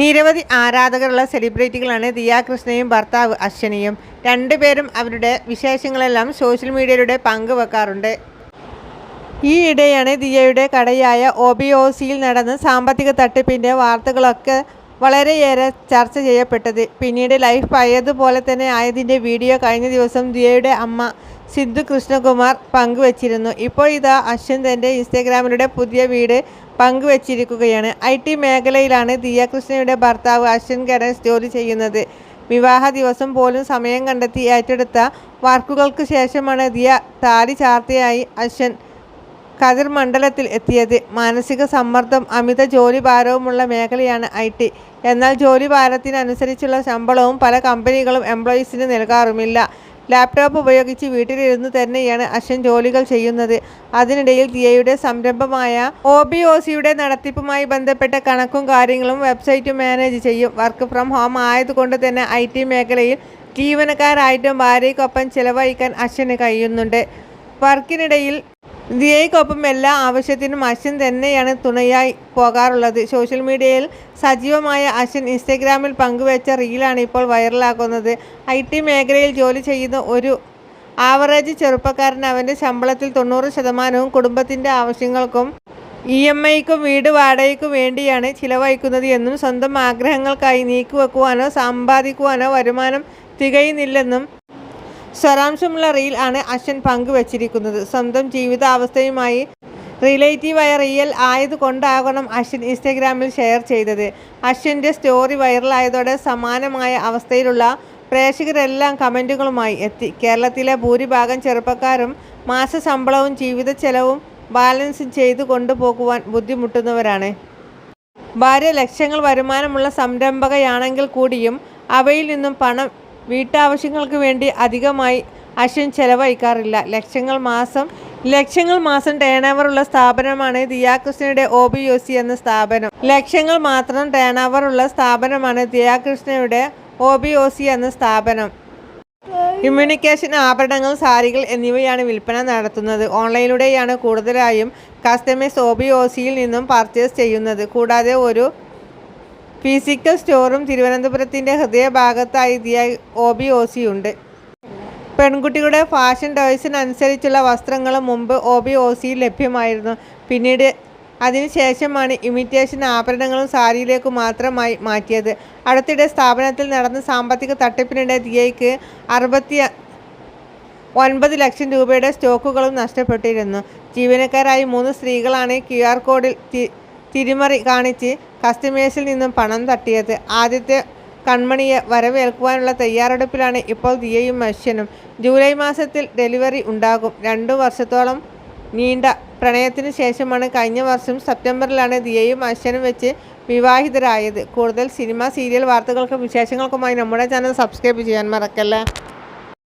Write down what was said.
നിരവധി ആരാധകരുള്ള സെലിബ്രിറ്റികളാണ് ദിയ കൃഷ്ണയും ഭർത്താവ് അശ്വനിയും. രണ്ടുപേരും അവരുടെ വിശേഷങ്ങളെല്ലാം സോഷ്യൽ മീഡിയയിലൂടെ പങ്കുവെക്കാറുണ്ട്. ഈയിടെയാണ് ദിയയുടെ കടയായ ഒ ബി ഒ സിയിൽ നടന്ന സാമ്പത്തിക തട്ടിപ്പിന്റെ വാർത്തകളൊക്കെ വളരെയേറെ ചർച്ച ചെയ്യപ്പെട്ടത്. പിന്നീട് ലൈഫ് പഴയതുപോലെ തന്നെ ആയതിന്റെ വീഡിയോ കഴിഞ്ഞ ദിവസം ദിയയുടെ അമ്മ സിദ്ധു കൃഷ്ണകുമാർ പങ്കുവച്ചിരുന്നു. ഇപ്പോൾ ഇതാ അശ്വൻ തന്റെ ഇൻസ്റ്റഗ്രാമിലൂടെ പുതിയ വീട് പങ്കുവച്ചിരിക്കുകയാണ്. ഐ ടി മേഖലയിലാണ് ദിയ കൃഷ്ണയുടെ ഭർത്താവ് അശ്വൻ ഗണേഷ് ജോലി ചെയ്യുന്നത്. വിവാഹ ദിവസം പോലും സമയം കണ്ടെത്തി ഏറ്റെടുത്ത വർക്കുകൾക്ക് ശേഷമാണ് ദിയ താലി ചാർത്തയായി അശ്വൻ. കതിർ മണ്ഡലത്തിൽ എത്തിയത്. മാനസിക സമ്മർദ്ദം അമിത ജോലി ഭാരവുമുള്ള മേഖലയാണ് ഐ ടി. എന്നാൽ ജോലി ഭാരത്തിനനുസരിച്ചുള്ള ശമ്പളവും പല കമ്പനികളും എംപ്ലോയീസിന് നൽകാറുമില്ല. ലാപ്ടോപ്പ് ഉപയോഗിച്ച് വീട്ടിലിരുന്ന് തന്നെയാണ് അശ്വൻ ജോലികൾ ചെയ്യുന്നത്. അതിനിടയിൽ ദിയയുടെ സംരംഭമായ ഒ ബി ഒ സിയുടെ നടത്തിപ്പുമായി ബന്ധപ്പെട്ട കണക്കും കാര്യങ്ങളും വെബ്സൈറ്റും മാനേജ് ചെയ്യും. വർക്ക് ഫ്രം ഹോം ആയതുകൊണ്ട് തന്നെ ഐ ടി മേഖലയിൽ ജീവനക്കാരായിട്ടും ഭാര്യയ്ക്കൊപ്പം ചിലവഴിക്കാൻ അശ്വന് കഴിയുന്നുണ്ട്. വർക്കിനിടയിൽ ദിയയ്ക്കൊപ്പം എല്ലാ ആവശ്യത്തിനും അശ്വിൻ തന്നെയാണ് തുണയായി പോകാറുള്ളത്. സോഷ്യൽ മീഡിയയിൽ സജീവമായ അശ്വിൻ ഇൻസ്റ്റഗ്രാമിൽ പങ്കുവച്ച റീലാണ് ഇപ്പോൾ വൈറലാക്കുന്നത് ഐ ടി മേഖലയിൽ ജോലി ചെയ്യുന്ന ഒരു ആവറേജ് ചെറുപ്പക്കാരൻ അവന്റെ ശമ്പളത്തിൽ തൊണ്ണൂറ് ശതമാനവും കുടുംബത്തിന്റെ ആവശ്യങ്ങൾക്കും ഇ എം ഐക്കും വീട് വാടകയ്ക്കും വേണ്ടിയാണ് ചിലവഴിക്കുന്നത് എന്നും സ്വന്തം ആഗ്രഹങ്ങൾക്കായി നീക്കിവെക്കുവാനോ സമ്പാദിക്കുവാനോ വരുമാനം തികയുന്നില്ലെന്നും സ്വരാംശമുള്ള റീൽ ആണ് അശ്വൻ പങ്കുവച്ചിരിക്കുന്നത്. സ്വന്തം ജീവിതാവസ്ഥയുമായി റിലേറ്റീവായ റിയൽ ആയതുകൊണ്ടാകണം അശ്വിൻ ഇൻസ്റ്റഗ്രാമിൽ ഷെയർ ചെയ്തത്. അശ്വിന്റെ സ്റ്റോറി വൈറലായതോടെ സമാനമായ അവസ്ഥയിലുള്ള പ്രേക്ഷകരെല്ലാം കമന്റുകളുമായി എത്തി. കേരളത്തിലെ ഭൂരിഭാഗം ചെറുപ്പക്കാരും മാസശമ്പളവും ജീവിത ചെലവും ബാലൻസ് ചെയ്തു കൊണ്ടുപോകുവാൻ ബുദ്ധിമുട്ടുന്നവരാണ്. ഭാര്യ ലക്ഷങ്ങൾ വരുമാനമുള്ള സംരംഭകയാണെങ്കിൽ കൂടിയും അവയിൽ നിന്നും പണം വീട്ടാവശ്യങ്ങൾക്ക് വേണ്ടി അധികമായി അശ്വിൻ ചെലവഴിക്കാറില്ല. ലക്ഷങ്ങൾ മാസം ലക്ഷങ്ങൾ മാസം ടേൺ ഉള്ള സ്ഥാപനമാണ് ദിയാകൃഷ്ണയുടെ ഒ ബി യു സി എന്ന സ്ഥാപനം. ലക്ഷങ്ങൾ മാത്രം ടേൺ ഉള്ള സ്ഥാപനമാണ് ദിയാകൃഷ്ണയുടെ ഒ ബി ഒ സി എന്ന സ്ഥാപനം. കമ്മ്യൂണിക്കേഷൻ ആഭരണങ്ങൾ സാരികൾ എന്നിവയാണ് വിൽപ്പന നടത്തുന്നത്. ഓൺലൈനിലൂടെയാണ് കൂടുതലായും കസ്റ്റമേഴ്സ് ഒ ബി ഒ സിയിൽ നിന്നും പർച്ചേസ് ചെയ്യുന്നത്. കൂടാതെ ഒരു ഫിസിക്കൽ സ്റ്റോറും തിരുവനന്തപുരത്തിന്റെ ഹൃദയഭാഗത്തായി Diya O B O C ഉണ്ട്. പെൺകുട്ടികളുടെ ഫാഷൻ ടോയ്സിനനുസരിച്ചുള്ള വസ്ത്രങ്ങൾ മുമ്പ് ഒ ബി ഒ സിയിൽ ലഭ്യമായിരുന്നു. പിന്നീട് അതിനുശേഷമാണ് ഇമിറ്റേഷൻ ആഭരണങ്ങളും സാരിയിലേക്ക് മാത്രമായി മാറ്റിയത്. അടുത്തിടെ സ്ഥാപനത്തിൽ നടന്ന സാമ്പത്തിക തട്ടിപ്പിനിടെ ദിയയ്ക്ക് അറുപത്തി ഒൻപത് ലക്ഷം രൂപയുടെ സ്റ്റോക്കുകളും നഷ്ടപ്പെട്ടിരുന്നു. ജീവനക്കാരായി മൂന്ന് സ്ത്രീകളാണ് ക്യു ആർ കോഡിൽ തിരിമറി കാണിച്ച് കസ്റ്റമേഴ്സിൽ നിന്നും പണം തട്ടിയത്. ആദ്യത്തെ കൺമണിയെ വരവേൽക്കുവാനുള്ള തയ്യാറെടുപ്പിലാണ് ഇപ്പോൾ ദിയയും അശ്വനും ജൂലൈ മാസത്തിൽ ഡെലിവറി ഉണ്ടാകും. രണ്ടു വർഷത്തോളം നീണ്ട പ്രണയത്തിന് ശേഷമാണ് കഴിഞ്ഞ വർഷം സെപ്റ്റംബറിലാണ് ദിയയും അശ്വനും വെച്ച് വിവാഹിതരായത്. കൂടുതൽ സിനിമ സീരിയൽ വാർത്തകൾക്കും വിശേഷങ്ങൾക്കുമായി നമ്മുടെ ചാനൽ സബ്സ്ക്രൈബ് ചെയ്യാൻ മറക്കല്ല?